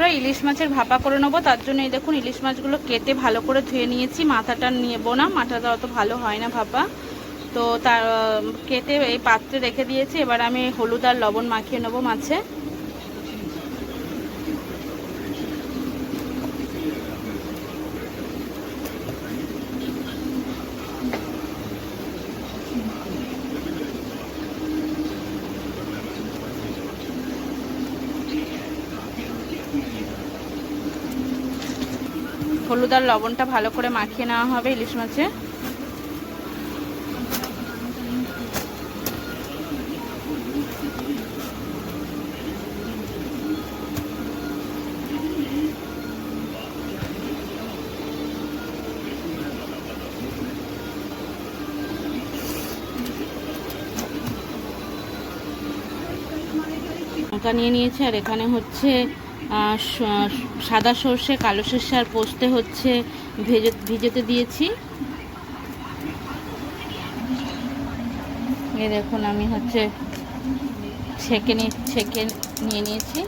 বন্ধুরা ইলিশ মাছের ভাপা করে নেব। তার জন্য এই দেখুন, ইলিশ মাছগুলো কেটে ভালো করে ধুয়ে নিয়েছি। মাথাটা নেব না, মাথাটা অত ভালো হয় না ভাপা। তো তার কেটে এই পাত্রে রেখে দিয়েছি। এবার আমি হলুদ আর লবণ মাখিয়ে নেব মাছে। হলুদ আর লবণটা ভালো করে মাখিয়ে নেওয়া হবে ইলিশ মাছে। নিয়ে নিয়েছে আর এখানে হচ্ছে সাদা সর্ষে, কালো সর্ষে আর পোস্তে হচ্ছে ভেজে, ভিজেতে দিয়েছি। এই দেখুন, আমি হচ্ছে ছেঁকে নি, ছেঁকে নিয়ে নিয়েছি।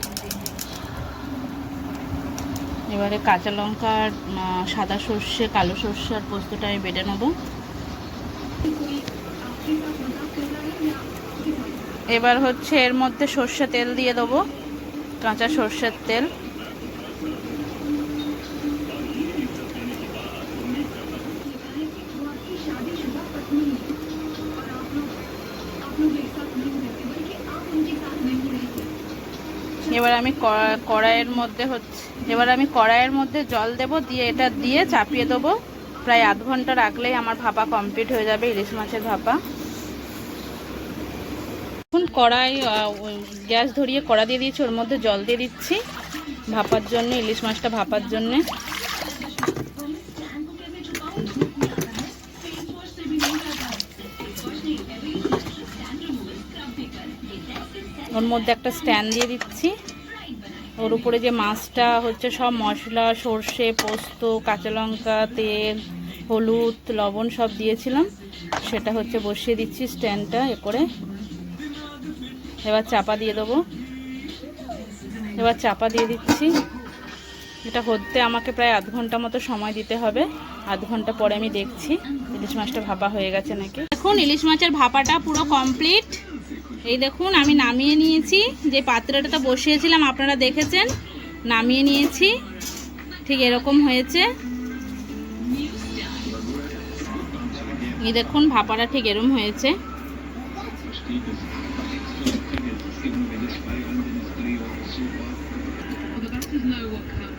এবারে কাঁচা লঙ্কা সাদা সর্ষে, কালো সর্ষে আর পোস্তটা আমি বেটে নেব। এবার হচ্ছে এর মধ্যে সর্ষে তেল দিয়ে দেবো। কাঁচা সর্ষের তেল। এবার আমি কড়া- কড়াইয়ের মধ্যে হচ্ছে এবার আমি কড়াইয়ের মধ্যে জল দেব, দিয়ে এটা দিয়ে চাপিয়ে দেবো। প্রায় আধ ঘণ্টা রাখলেই আমার ভাপা কমপ্লিট হয়ে যাবে, ইলিশ মাছের ভাপা। এখন কড়াই গ্যাস ধরিয়ে কড়া দিয়ে দিয়েছি, ওর মধ্যে জল দিয়ে দিচ্ছি, ভাপার জন্য, ইলিশ মাছটা ভাপার জন্যে। ওর মধ্যে একটা স্ট্যান্ড দিয়ে দিচ্ছি। ওর উপরে যে মাছটা হচ্ছে সব মশলা, সর্ষে, পোস্ত, কাঁচা লঙ্কা, তেল, হলুদ, লবণ সব দিয়েছিলাম। সেটা হচ্ছে বসিয়ে দিচ্ছি স্ট্যান্ডটা এ করে। এবার চাপা দিয়ে দেবো। এবার চাপা দিয়ে দিচ্ছি। এটা হতে আমাকে প্রায় আধ ঘণ্টা মতো সময় দিতে হবে। আধ ঘণ্টা পরে আমি দেখছি, ইলিশ মাছটা ভাপা হয়ে গেছে নাকি। দেখুন, ইলিশ মাছের ভাপাটা পুরো কমপ্লিট এই দেখুন, আমি নামিয়ে নিয়েছি। যে পাত্রটা তো বসিয়েছিলাম, আপনারা দেখেছেন, নামিয়ে নিয়েছি। ঠিক এরকম হয়েছে। এই দেখুন, ভাপাটা ঠিক এরম হয়েছে। investors know what comes.